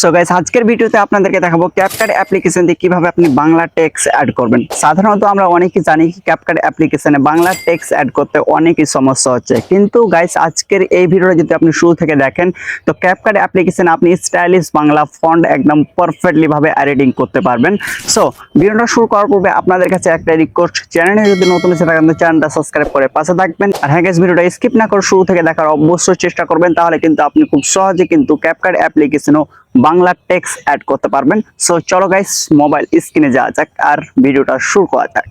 So guys আজকের ভিডিওতে আপনাদেরকে দেখাবো ক্যাপকাট অ্যাপ্লিকেশন দিয়ে কীভাবে আপনি বাংলা টেক্স অ্যাড করবেন। সাধারণত আমরা অনেকেই জানি কি ক্যাপকাট অ্যাপ্লিকেশনে বাংলা টেক্স অ্যাড করতে অনেকই সমস্যা হচ্ছে। কিন্তু গাইস আজকের এই ভিডিওটা যদি আপনি শুরু থেকে দেখেন, তো ক্যাপকাট অ্যাপ্লিকেশন আপনি স্টাইলিশ বাংলা ফন্ট একদম পারফেক্টলি ভাবে এডিটিং করতে পারবেন। সো ভিডিওটা শুরু করার পূর্বে আপনাদের কাছে একটা রিকোয়েস্ট চ্যানেলে যদি নতুন এসে থাকেন, তো চ্যানেলটা সাবস্ক্রাইব করে পাশে থাকবেন। আর হ্যাঁ গাইস ভিডিওটা স্কিপ না করে শুরু থেকে দেখার অবশ্যই চেষ্টা করবেন, তাহলে কিন্তু আপনি খুব সহজে কিন্তু ক্যাপকাট অ্যাপ্লিকেশনও বাংলা টেক্স অ্যাড করতে পারবেন। সো চলো গাইস মোবাইল স্ক্রিনে যাওয়া যাক আর ভিডিওটা শুরু করা যাক।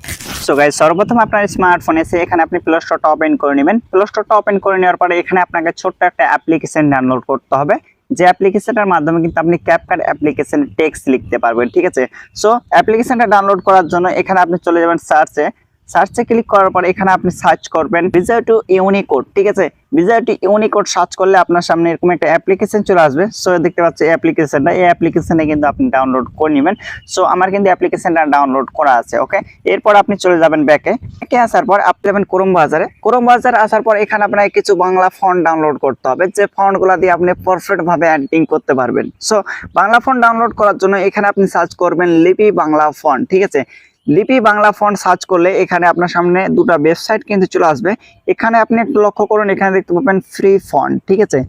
সো গাইস সর্বপ্রথম আপনার স্মার্টফোন এসে এখানে আপনি প্লে স্টোরটা ওপেন করে নেবেন। প্লে স্টোরটা ওপেন করে নেওয়ার পরে এখানে আপনাকে ছোট্ট একটা অ্যাপ্লিকেশন ডাউনলোড করতে হবে। যে অ্যাপ্লিকেশনটার মাধ্যমে কিন্তু আপনি ক্যাপকাট অ্যাপ্লিকেশন টেক্সট লিখতে পারবেন, ঠিক আছে? সো অ্যাপ্লিকেশনটা ডাউনলোড করার জন্য এখানে আপনি চলে যাবেন সার্চে সার্চে ক্লিক করার পর এখানে আপনি সার্চ করবেন। ভিজা টু ইউনিকোড ঠিক আছে? ভিজা টু ইউনিকোড সার্চ করলে আপনার সামনে এরকম একটা অ্যাপ্লিকেশন চলে আসবে। সো দেখতে পাচ্ছি অ্যাপ্লিকেশনটা এই অ্যাপ্লিকেশনে কিন্তু আপনি ডাউনলোড করে নেবেন। সো আমার কিন্তু অ্যাপ্লিকেশনটা ডাউনলোড করা আছে ওকে এরপর আপনি চলে যাবেন ব্যাকে ব্যাকে আসার পর আপনি যাবেন ক্রোম বাজারে ক্রোম বাজার আসার পর এখানে আপনাকে কিছু বাংলা ফন্ট ডাউনলোড করতে হবে। যে ফন্টগুলো দিয়ে আপনি পারফেক্ট ভাবে এডিটিং করতে পারবেন। সো বাংলা ফন্ট ডাউনলোড করার জন্য এখানে আপনি সার্চ করবেন লিপি বাংলা ফন্ট ঠিক আছে? লিপি বাংলা ফন্ট সার্চ করলে এখানে আপনার সামনে দুটো ওয়েবসাইট কিন্তু চলে আসবে। এখানে আপনি একটু লক্ষ্য করুন, এখানে দেখতে পাবেন ফ্রি ফন্ট ঠিক আছে?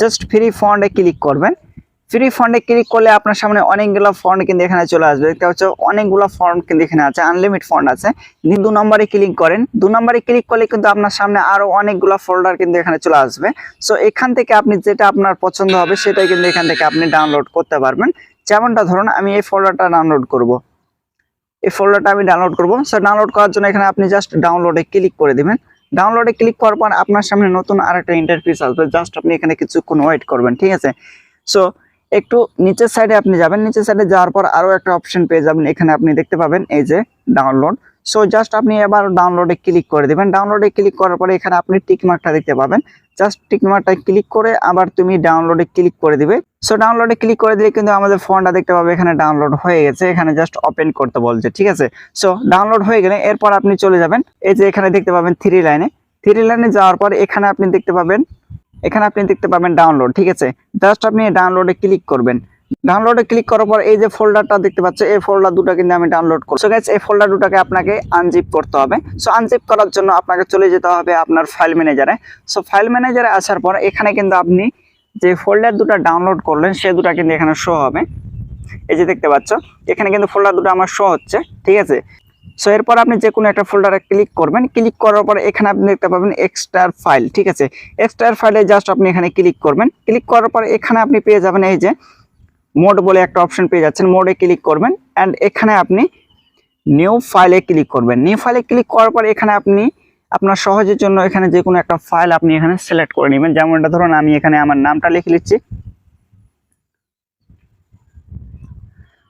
জাস্ট ফ্রি ফন্টে ক্লিক করবেন। ফ্রি ফন্টে ক্লিক করলে আপনার সামনে অনেকগুলো ফন্ট কিন্তু এখানে চলে আসবে। দেখতে হচ্ছে অনেকগুলো ফন্ট কিন্তু এখানে আছে আনলিমিট ফন্ট আছে। যদি দু নম্বরে ক্লিক করেন, দু নম্বরে ক্লিক করলে কিন্তু আপনার সামনে আরও অনেকগুলো ফোল্ডার কিন্তু এখানে চলে আসবে। সো এখান থেকে আপনি যেটা আপনার পছন্দ হবে, সেটাই কিন্তু এখান থেকে আপনি ডাউনলোড করতে পারবেন। যেমনটা ধরুন, আমি এই ফোল্ডারটা ডাউনলোড করব। এই ফোল্ডারটা আমি ডাউনলোড করব। সো ডাউনলোড করার জন্য এখানে আপনি জাস্ট ডাউনলোডে ক্লিক করে দিবেন। ডাউনলোডে ক্লিক করার পর আপনার সামনে নতুন আরেকটা ইন্টারফেস আসবে। জাস্ট আপনি এখানে কিছুক্ষণ ওয়েট করবেন, ঠিক আছে? সো একটু নিচের সাইডে আপনি যাবেন। নিচের সাইডে যাওয়ার পর আরও একটা অপশন পেয়ে যাবেন। এখানে আপনি দেখতে পাবেন এই যে ডাউনলোড সো জাস্ট আপনি এবার ডাউনলোডে ক্লিক করে দেবেন। ডাউনলোডে ক্লিক করার পরে এখানে আপনি টিক মার্কটা দেখতে পাবেন। জাস্ট টিক মার্কটা ক্লিক করে আবার তুমি ডাউনলোডে ক্লিক করে দিবে। সো ডাউনলোডে ক্লিক করে দিলে কিন্তু আমাদের ফোনটা দেখতে পাবে, এখানে ডাউনলোড হয়ে গেছে, এখানে জাস্ট ওপেন করতে বলছে, ঠিক আছে? সো ডাউনলোড হয়ে গেলে এরপর আপনি চলে যাবেন, এই যে এখানে দেখতে পাবেন থ্রি লাইনে থ্রি লাইনে যাওয়ার পর এখানে আপনি দেখতে পাবেন, এখানে আপনি দেখতে পাবেন ডাউনলোড ঠিক আছে? জাস্ট আপনি ডাউনলোডে ক্লিক করবেন। ডাউনলোডে ক্লিক করার পর এই যে ফোল্ডারটা দেখতে পাচ্ছেন এই ফোল্ডার দুটো কিন্তু আমি ডাউনলোড করছি। গাইস এই ফোল্ডার দুটাকে আপনাকে আনজিপ করতে হবে। সো আনজিপ করার জন্য আপনাকে চলে যেতে হবে আপনার ফাইল ম্যানেজারে সো ফাইল ম্যানেজারে আসার পর এখানে কিন্তু আপনি যে ফোল্ডার দুটো ডাউনলোড করলেন, সে দুটো কিন্তু এখানে শো হবে। এই যে দেখতে পাচ্ছ, এখানে কিন্তু ফোল্ডার দুটো আমার শো হচ্ছে, ঠিক আছে? সো এরপর আপনি যে কোনো একটা ফোল্ডারে ক্লিক করবেন ক্লিক করার পর এখানে আপনি দেখতে পাবেন এক্সট্রার ফাইল ঠিক আছে? এক্সট্রার ফাইলে জাস্ট আপনি এখানে ক্লিক করবেন। ক্লিক করার পর এখানে আপনি পেয়ে যাবেন এই যে মোড বলে একটা অপশন পেয়ে যাচ্ছেন মোডে ক্লিক করবেন। অ্যান্ড এখানে আপনি নিউ ফাইলে ক্লিক করবেন। নিউ ফাইলে ক্লিক করার পর এখানে আপনি আপনার সহজের জন্য এখানে যে কোনো একটা ফাইল আপনি এখানে সিলেক্ট করে নেবেন। যেমনটা ধরুন আমি এখানে আমার নামটা লিখে নিচ্ছি।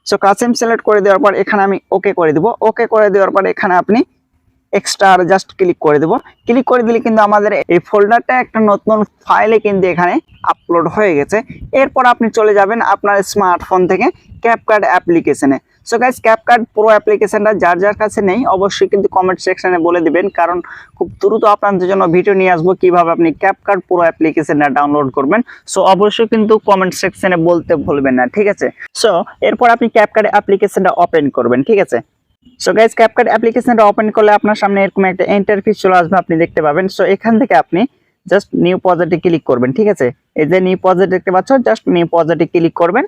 সো কাসেম সিলেক্ট করে দেওয়ার পর এখানে আমি ওকে করে দেবো। ওকে করে দেওয়ার পর এখানে আপনি এক্সট্রা জাস্ট ক্লিক করে দেবো। ক্লিক করে দিলে কিন্তু আমাদের এই ফোল্ডারটা একটা নতুন ফাইলে কিন্তু এখানে আপলোড হয়ে গেছে। এরপর আপনি চলে যাবেন আপনার স্মার্টফোন থেকে ক্যাপকার্ড অ্যাপ্লিকেশনে সো গাইস ক্যাপকার্ড প্রো অ্যাপ্লিকেশনটা যার যার কাছে নেই, অবশ্যই কিন্তু কমেন্ট সেকশনে বলে দিবেন, কারণ খুব দ্রুত আপনাদের জন্য ভিডিও নিয়ে আসব কীভাবে আপনি ক্যাপকার্ড প্রো অ্যাপ্লিকেশনটা ডাউনলোড করবেন। সো অবশ্যই কিন্তু কমেন্ট সেকশনে বলতে ভুলবেন না, ঠিক আছে? সো এরপর আপনি ক্যাপকার্ড অ্যাপ্লিকেশনটা ওপেন করবেন, ঠিক আছে? সো গাইস ক্যাপকাট অ্যাপ্লিকেশনটা ওপেন করলে আপনার সামনে এরকম একটা ইন্টারফেস চলে আসবে, আপনি দেখতে পাবেন। সো এখান থেকে আপনি জাস্ট নিউ প্রজেক্টে ক্লিক করবেন, ঠিক আছে? এই যে নিউ প্রজেক্ট দেখতে পাচ্ছ জাস্ট নিউ প্রজেক্টে ক্লিক করবেন।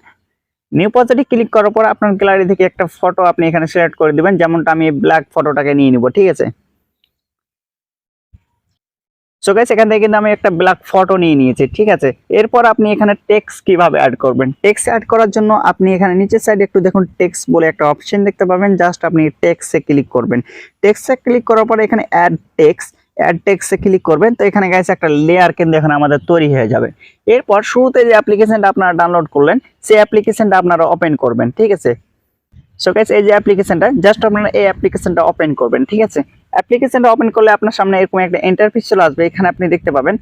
নিউ প্রজেক্টে ক্লিক করার পর আপনার গ্যালারি থেকে একটা ফটো আপনি এখানে সিলেক্ট করে দিবেন। যেমনটা আমি ব্ল্যাক ফটোটাকে নিয়ে নিব, ঠিক আছে? সো গাইস এখান থেকে কিন্তু আমি একটা ব্ল্যাক ফটো নিয়ে নিয়েছি, ঠিক আছে? এরপর আপনি এখানে টেক্সট কীভাবে অ্যাড করবেন? টেক্সট অ্যাড করার জন্য আপনি এখানে নিচের সাইডে একটু দেখুন টেক্সট বলে একটা অপশন দেখতে পাবেন। জাস্ট আপনি টেক্সটে ক্লিক করবেন। টেক্সটে ক্লিক করার পরে এখানে অ্যাড টেক্সট অ্যাড টেক্সটে ক্লিক করবেন, তো এখানে গাইস একটা লেয়ার কিন্তু এখানে আমাদের তৈরি হয়ে যাবে। এরপর শুরুতে যে অ্যাপ্লিকেশনটা আপনারা ডাউনলোড করলেন, সেই অ্যাপ্লিকেশনটা আপনারা ওপেন করবেন, ঠিক আছে? সো গাইস এই যে অ্যাপ্লিকেশনটা জাস্ট আপনারা এই অ্যাপ্লিকেশনটা ওপেন করবেন, ঠিক আছে? অ্যাপ্লিকেশনটা ওপেন করলে আপনার সামনে এরকম একটা ইন্টারফেস চলে আসবে, এখানে আপনি দেখতে পাবেন।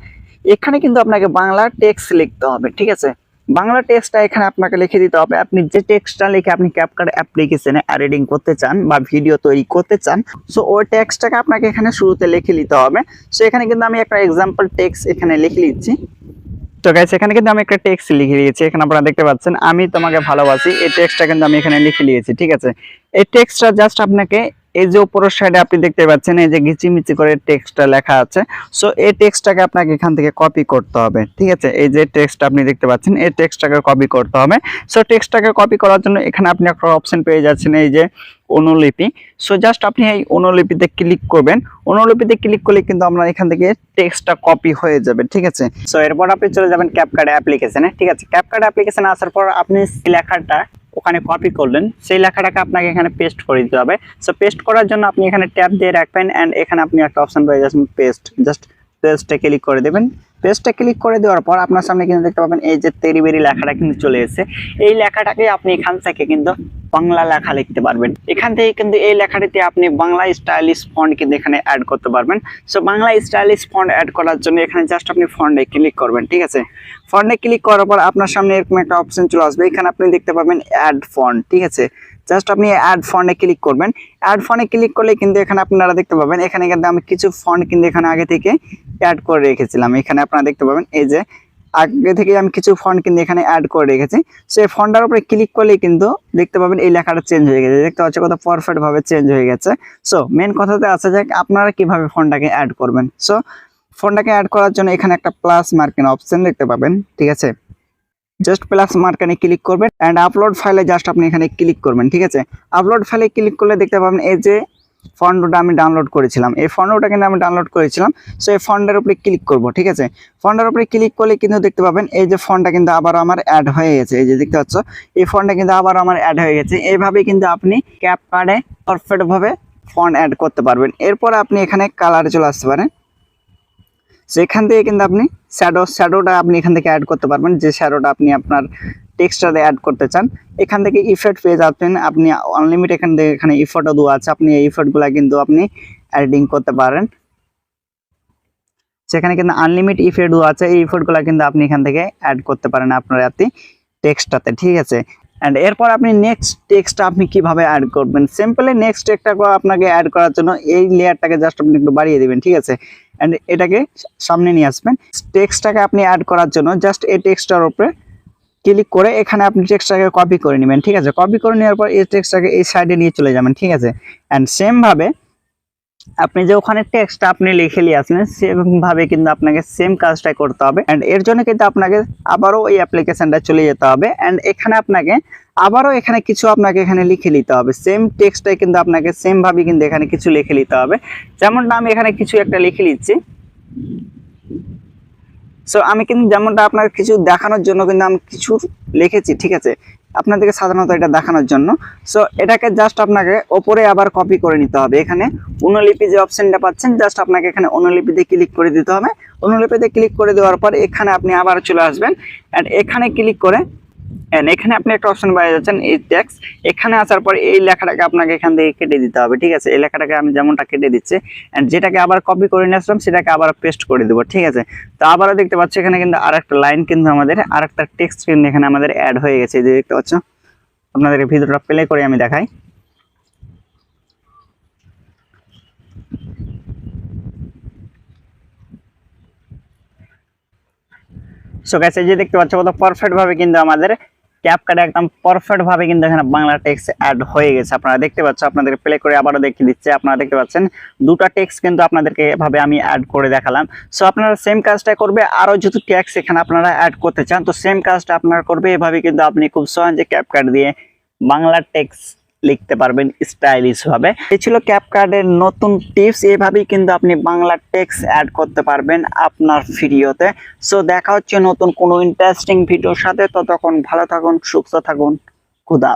এখানে কিন্তু আপনাকে বাংলা টেক্সট লিখতে হবে, ঠিক আছে? বাংলা টেক্সটটা এখানে আপনাকে লিখে দিতে হবে। আপনি যে টেক্সটটা লিখে আপনি ক্যাপকার্ড অ্যাপ্লিকেশনে এডিটিং করতে চান বা ভিডিও তৈরি করতে চান সো ওই টেক্সটটাকে আপনাকে এখানে শুরুতে লিখে নিতে হবে। সো এখানে কিন্তু আমি একটা এক্সাম্পল টেক্সট এখানে লিখে নিচ্ছি। তো গাইস এখানে কিন্তু আমি একটা টেক্সট লিখে দিয়েছি। এখানে আপনারা দেখতে পাচ্ছেন, আমি তোমাকে ভালোবাসি। এই টেক্সটটা কিন্তু আমি এখানে লিখে নিয়েছি ঠিক আছে? এই টেক্সটটা জাস্ট আপনাকে এই যে উপরের সাইডে আপনি দেখতে পাচ্ছেন, এই যে গিচিমিচি করে টেক্সটটা লেখা আছে। সো এই টেক্সটটাকে আপনাকে এখান থেকে কপি করতে হবে, ঠিক আছে? এই যে টেক্সট আপনি দেখতে পাচ্ছেন, এই টেক্সটটাকে কপি করতে হবে। সো টেক্সটটাকে কপি করার জন্য এখানে আপনি একটা অপশন পেয়ে যাচ্ছেন, এই যে অনুলিপি। সো জাস্ট আপনি এই অনুলিপিতে ক্লিক করবেন। অনুলিপিতে ক্লিক করলে কিন্তু আমরা এখান থেকে টেক্সটটা কপি হয়ে যাবে, ঠিক আছে? সো এরপর আপনি চলে যাবেন ক্যাপকার্ড অ্যাপ্লিকেশনে ঠিক আছে? ক্যাপকার্ড অ্যাপ্লিকেশনে আসার পর আপনি লেখাটা ওখানে কপি করলেন, সেই লেখাটাকে আপনাকে এখানে পেস্ট করে দিতে হবে। সো পেস্ট করার জন্য আপনি এখানে ট্যাপ দিয়ে রাখবেন অ্যান্ড এখানে আপনি একটা অপশন পেয়ে যাচ্ছেন পেস্ট জাস্ট পেস্টে ক্লিক করে দেবেন। পেস্টে ক্লিক করে দেওয়ার পর আপনার সামনে কিন্তু দেখতে পাবেন, এই যে তেরিবেরি লেখাটা কিন্তু চলে এসেছে। এই লেখাটাকে আপনি এখান থেকে কিন্তু বাংলা লেখা লিখতে পারবেন। এখান থেকে কিন্তু এই লেখাটিতে আপনি বাংলা স্টাইলিশ ফন্ট কিন্তু এখানে অ্যাড করতে পারবেন। So Bangla stylish font add করার জন্য এখানে জাস্ট আপনি ফন্ডে ক্লিক করবেন, ঠিক আছে? ফন্ডে ক্লিক করার পর আপনার সামনে এরকম একটা অপশন চলে আসবে। এখানে আপনি দেখতে পাবেন অ্যাড ফন্ট ঠিক আছে? জাস্ট আপনি অ্যাড ফন্টে ক্লিক করবেন। অ্যাড ফন্টে ক্লিক করলে কিন্তু এখানে আপনারা দেখতে পাবেন, এখানে কিন্তু আমি কিছু ফন্ট কিন্তু এখানে আগে থেকে অ্যাড করে রেখেছিলাম। এখানে আপনারা দেখতে পাবেন, এই যে আগে থেকে আমি কিছু ফন্ট কিন্তু এখানে অ্যাড করে রেখেছি। সেই ফন্টটার উপরে ক্লিক করলেই কিন্তু দেখতে পাবেন এই লেখাটা চেঞ্জ হয়ে গেছে। দেখতে পাচ্ছি কত পারফেক্ট ভাবে চেঞ্জ হয়ে গেছে। সো মেন কথাতে আছে যে আপনারা কীভাবে ফন্টটাকে অ্যাড করবেন। সো ফন্টটাকে অ্যাড করার জন্য এখানে একটা প্লাস মার্কিং অপশন দেখতে পাবেন, ঠিক আছে? জাস্ট প্লাস মার্কানে ক্লিক করবেন অ্যান্ড আপলোড ফাইলে জাস্ট আপনি এখানে ক্লিক করবেন, ঠিক আছে? আপলোড ফাইলে ক্লিক করলে দেখতে পাবেন এই যে ফন্ডটা আমি ডাউনলোড করেছিলাম। এই ফন্ডটা কিন্তু আমি ডাউনলোড করেছিলাম সো এই ফন্ডের উপরে ক্লিক করব, ঠিক আছে? ফন্ডের উপরে ক্লিক করলে কিন্তু দেখতে পাবেন এই যে ফন্ডটা কিন্তু আবার আমার অ্যাড হয়ে গেছে। এই যে দেখতে পাচ্ছ, এই ফন্ডটা কিন্তু আবার আমার অ্যাড হয়ে গেছে। এইভাবে কিন্তু আপনি ক্যাপ কার্ডে পারফেক্টভাবে ফন্ড অ্যাড করতে পারবেন। এরপর আপনি এখানে কালারে চলে আসতে পারেন। সেখান থেকে কিন্তু আপনি শ্যাডো শ্যাডোটা আপনি এখান থেকে অ্যাড করতে পারবেন, যে শ্যাডোটা আপনি আপনার টেক্সটাতে অ্যাড করতে চান, এখান থেকে ইফেক্ট পেয়ে যাচ্ছেন, আপনি আনলিমিটেড এখান থেকে এখানে ইফেক্টও দেওয়া আছে, আপনি এই ইফেক্টগুলো কিন্তু আপনি অ্যাডিং করতে পারেন। সেখানে কিন্তু আনলিমিট ইফেক্ট দেওয়া আছে, এই ইফেক্টগুলো কিন্তু আপনি এখান থেকে অ্যাড করতে পারেন আপনার এতে টেক্সটটাতে ঠিক আছে? অ্যান্ড এরপর আপনি নেক্সট টেক্সটটা আপনি কীভাবে অ্যাড করবেন? সিম্পলি নেক্সট টেক্সটটা আপনাকে অ্যাড করার জন্য এই লেয়ারটাকে জাস্ট আপনি একটু বাড়িয়ে দিবেন, ঠিক আছে? অ্যান্ড এটাকে সামনে নিয়ে আসবেন। টেক্সটটাকে আপনি অ্যাড করার জন্য জাস্ট এই টেক্সটটার উপরে ক্লিক করে এখানে আপনি টেক্সটটাকে কপি করে নেবেন, ঠিক আছে? কপি করে নেওয়ার পর এই টেক্সটটাকে এই সাইডে নিয়ে চলে যাবেন, ঠিক আছে? অ্যান্ড সেম ভাবে আপনি যে ওখানে টেক্সটটা আপনি লিখে নিয়ে আসলেন সেরকম ভাবে কিন্তু আপনাকে সেম কাজটাই করতে হবে। অ্যান্ড এর জন্য কিন্তু আপনাকে আবারও ওই অ্যাপ্লিকেশনটা চলে যেতে হবে। অ্যান্ড এখানে আপনাকে আবারও এখানে কিছু আপনাকে এখানে লিখে নিতে হবে। সেম টেক্সটাই কিন্তু আপনাকে সেম ভাবে কিন্তু এখানে কিছু লিখে নিতে হবে। যেমনটা আমি এখানে কিছু একটা লিখে নিচ্ছি। সো আমি কিন্তু যেমনটা আপনার কিছু দেখানোর জন্য কিন্তু আমি কিছু লিখেছি, ঠিক আছে? আপনাদেরকে সাধারণত এটা দেখানোর জন্য। সো এটাকে জাস্ট আপনাকে ওপরে আবার কপি করে নিতে হবে। এখানে অনুলিপি যে অপশনটা পাচ্ছেন জাস্ট আপনাকে এখানে অনুলিপিতে ক্লিক করে দিতে হবে। অনুলিপিতে ক্লিক করে দেওয়ার পর এখানে আপনি আবার চলে আসবেন। অ্যান্ড এখানে ক্লিক করে and এখানে আপনি একটা অপশন পাওয়া যাচ্ছেন, এই ট্যাক্স এখানে আসার পর এই লেখাটাকে আপনাকে এখান থেকে কেটে দিতে হবে, ঠিক আছে? এই লেখাটাকে আমি যেমনটা কেটে দিচ্ছি অ্যান্ড যেটাকে আবার কপি করে নিয়ে আসলাম, সেটাকে আবার পেস্ট করে দেবো, ঠিক আছে? তো আবারও দেখতে পাচ্ছি, এখানে কিন্তু আর একটা লাইন কিন্তু আমাদের আর একটা টেক্সট কিন্তু এখানে আমাদের অ্যাড হয়ে গেছে যে দেখতে পাচ্ছ? আপনাদের ভিডিওটা প্লে করে আমি দেখাই। সো গাইস এই যে দেখতে পাচ্ছ, কত পারফেক্ট ভাবে কিন্তু আমাদের ক্যাপ কার্ডে একদম পারফেক্ট ভাবে কিন্তু এখানে বাংলা টেক্সট অ্যাড হয়ে গেছে। আপনারা দেখতে পাচ্ছ, আপনাদের প্লে করে আবারও দেখিয়ে দিচ্ছে। আপনারা দেখতে পাচ্ছেন, দুটো টেক্সট কিন্তু আপনাদেরকে এভাবে আমি অ্যাড করে দেখালাম। সো আপনারা সেম কাজটা করবে, আরও যদি ট্যাক্স এখানে আপনারা অ্যাড করতে চান, তো সেম কাজটা আপনারা করবে। এভাবে কিন্তু আপনি খুব সহজে ক্যাপ কার্ড দিয়ে বাংলা টেক্সট লিখতে পারবেন স্টাইলিশ ভাবে। এ ছিল ক্যাপকার্ডের নতুন টিপস এভাবেই কিন্তু আপনি বাংলা টেক্সট অ্যাড করতে পারবেন আপনার ভিডিওতে সো দেখা হচ্ছে নতুন কোনো ইন্টারেস্টিং ভিডিওর সাথে। ততক্ষণ ভালো থাকুন, সুস্থ থাকুন। খুদা